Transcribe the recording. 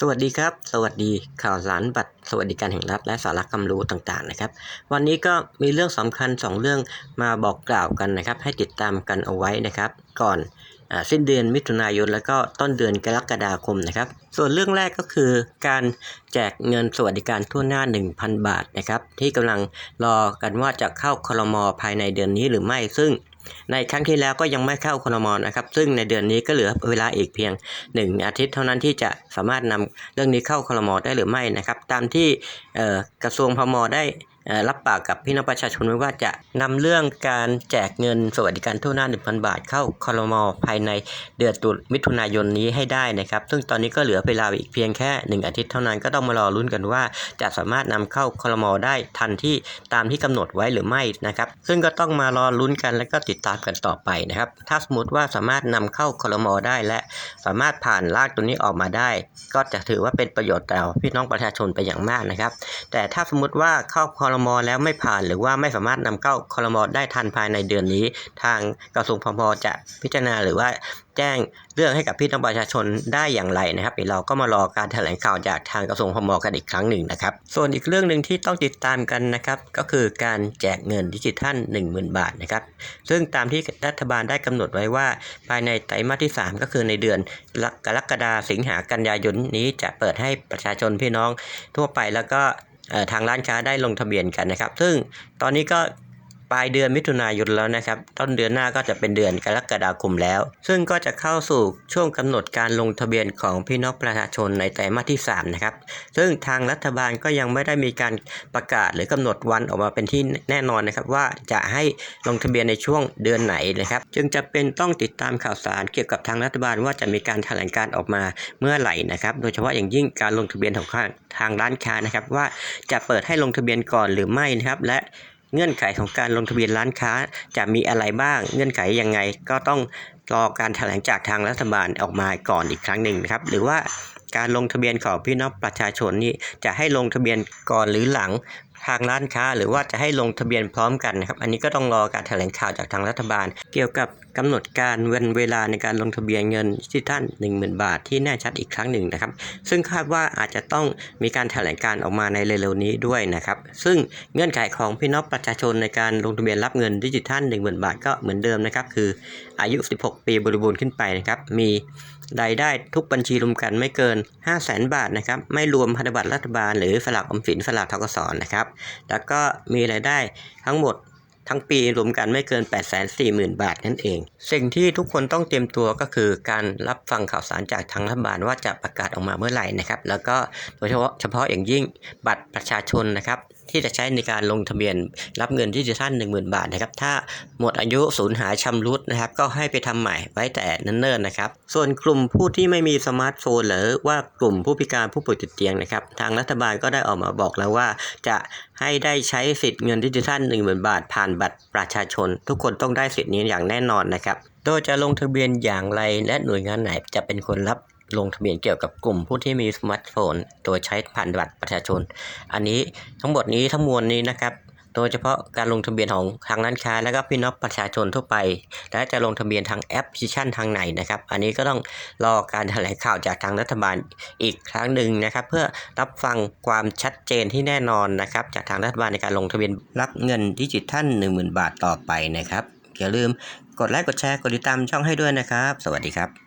สวัสดีครับ สวัสดีข่าวสารบัตรสวัสดิการแห่งรัฐและสาระความรู้ต่างๆนะครับ วันนี้ก็มีเรื่องสำคัญ 2 เรื่องมาบอกกล่าวกันนะครับ ให้ติดตามกันเอาไว้นะครับ ก่อนอสิ้นเดือนมิถุนายนแล้วก็ต้นเดือนกรกฎาคมนะครับ ส่วนเรื่องแรกก็คือการแจกเงินสวัสดิการทั่วหน้า 1,000 บาทนะครับ ที่กำลังรอกันว่าจะเข้าคลมภายในเดือนนี้หรือไม่ซึ่ง ในครั้งที่แล้วก็ยังไม่เข้าคนมอนะครับซึ่งในเดือนนี้ก็เหลือเวลาอีกเพียง 1 อาทิตย์เท่านั้นที่จะสามารถนำเรื่องนี้เข้าคนมอได้หรือไม่นะครับ ตามที่กระทรวงพมได้ รับปากกับพี่น้องประชาชนไว้ว่าจะนำเรื่องการแจกเงินสวัสดิการทั่วหน้า 1,000 บาทเข้าคลมอภายในเดือนตุลมิถุนายนนี้ให้ได้นะครับ ซึ่งตอนนี้ก็เหลือเวลาอีกเพียงแค่ 1 อาทิตย์เท่านั้นก็ต้องมารอลุ้นกันว่า จะสามารถนำเข้าคลมอได้ทันที่ตามที่กำหนดไว้หรือไม่นะครับ ซึ่งก็ต้องมารอลุ้นกันและก็ติดตามกันต่อไปนะครับ ถ้าสมมติว่าสามารถนำเข้าคลมอได้และสามารถผ่านรากตัวนี้ออกมาได้ ก็จะถือว่าเป็นประโยชน์ต่อพี่น้องประชาชนไปอย่างมากนะครับ แต่ถ้าสมมติว่าเข้าคอรมอแล้วไม่ผ่านหรือว่าไม่สามารถนำเข้าคอรมอได้ทันภายในเดือนนี้ ทางกระทรวงพมจะพิจารณาหรือว่าแจ้งเรื่องให้กับพี่น้องประชาชนได้อย่างไรนะครับเดี๋ยวเราก็มารอการแถลงข่าวจากทางกระทรวงพมกันอีกครั้งหนึ่งนะครับ ส่วนอีกเรื่องหนึ่งที่ต้องติดตามกันนะครับ ก็คือการแจกเงินดิจิทัล 10,000 บาทนะครับ ซึ่งตามที่รัฐบาลได้กำหนดไว้ว่า ภายในไตรมาสที่ 3 ก็คือในเดือนกรกฎาคมสิงหากันยายนนี้จะเปิดให้ประชาชนพี่น้องทั่วไปแล้วก็ ทางร้านค้าได้ลงทะเบียนกันนะครับ ซึ่งตอนนี้ก็ ลายเดือนมิถุนายนแล้วนะครับ ต้นเดือนหน้าก็จะเป็นเดือนกรกฎาคมแล้ว ซึ่งก็จะเข้าสู่ช่วงกำหนดการลงทะเบียนของพี่น้องประชาชนในไตรมาสที่3นะครับ ซึ่งทางรัฐบาลก็ยังไม่ได้มีการประกาศหรือกำหนดวันออกมาเป็นที่แน่นอนนะครับ ว่าจะให้ลงทะเบียนในช่วงเดือนไหนนะครับ จึงจะเป็นต้องติดตามข่าวสารเกี่ยวกับทางรัฐบาลว่าจะมีการแถลงการออกมาเมื่อไหร่นะครับ โดยเฉพาะอย่างยิ่งการลงทะเบียนของทางร้านค้านะครับ ว่าจะเปิดให้ลงทะเบียนก่อนหรือไม่นะครับและ เงื่อนไขของการลงทะเบียนร้านค้าจะมีอะไรบ้าง เงื่อนไขยังไงก็ต้องรอการแถลงจากทางรัฐบาลออกมาก่อนอีกครั้งหนึ่งนะครับ หรือว่าการลงทะเบียนของพี่น้องประชาชนนี่จะให้ลงทะเบียนก่อนหรือหลัง ทางร้านค้า หรือว่าจะให้ลงทะเบียนพร้อมกันนะครับ อันนี้ก็ต้องรอการแถลงข่าวจากทางรัฐบาล เกี่ยวกับกำหนดการวันเวลาในการลงทะเบียนเงินดิจิทัล10,000 บาท ที่แน่ชัดอีกครั้งหนึ่งนะครับ ซึ่งคาดว่าอาจจะต้องมีการแถลงการออกมาในเร็วๆนี้ด้วยนะครับ ซึ่งเงื่อนไขของพี่น้องประชาชนในการลงทะเบียนรับเงินดิจิทัล10,000 บาทก็เหมือนเดิมนะครับ คืออายุ 16 ปีบริบูรณ์ขึ้นไปนะครับ มีรายได้ทุกบัญชีรวมกันไม่เกิน 5 0 0 0 0 0บาทนะครับ ไม่รวมพันธบัตรรัฐบาลหรือสลากออมสินสลากทกสนะครับ แล้วก็มีรายได้ทั้งหมด ทั้งปีรวมกันไม่เกิน 840,000 บาทนั่นเอง สิ่งที่ทุกคนต้องเตรียมตัวก็คือการรับฟังข่าวสารจากทางรัฐบาลว่าจะประกาศออกมาเมื่อไหร่นะครับ แล้วก็โดยเฉพาะเฉพาะอย่างยิ่งบัตรประชาชนนะครับที่จะใช้ในการลงทะเบียนรับเงินดิจิทัล10,000 บาทนะครับ ถ้าหมดอายุสูญหายชำรุดนะครับ ก็ให้ไปทำใหม่ไว้แต่เนิ่นๆนะครับ ส่วนกลุ่มผู้ที่ไม่มีสมาร์ทโฟนหรือว่ากลุ่มผู้พิการผู้ป่วยติดเตียงนะครับ ทางรัฐบาลก็ได้ออกมาบอกแล้วว่าจะให้ได้ใช้สิทธิ์เงินดิจิทัล10,000 บาทผ่านบัตรประชาชน ทุกคนต้องได้สิทธิ์นี้อย่างแน่นอนนะครับ โดยจะลงทะเบียนอย่างไรและหน่วยงานไหนจะเป็นคนรับลงทะเบียนเกี่ยวกับกลุ่มผู้ที่มีสมาร์ทโฟน โดยใช้ผ่านบัตรประชาชน อันนี้ทั้งหมดนี้ทั้งมวลนี้นะครับ โดยเฉพาะการลงทะเบียนของทางร้านค้า และก็พี่น้องประชาชนทั่วไป และจะลงทะเบียนทางแอปพลิเคชันทางไหนนะครับ อันนี้ก็ต้องรอการแถลงข่าวจากทางรัฐบาลอีกครั้งหนึ่งนะครับ เพื่อรับฟังความชัดเจนที่แน่นอนนะครับจากทางรัฐบาลในการลงทะเบียนรับเงินดิจิทัล10,000 บาทต่อไปนะครับอย่าลืมกดไลค์กดแชร์กดติดตามช่องให้ด้วยนะครับ สวัสดีครับ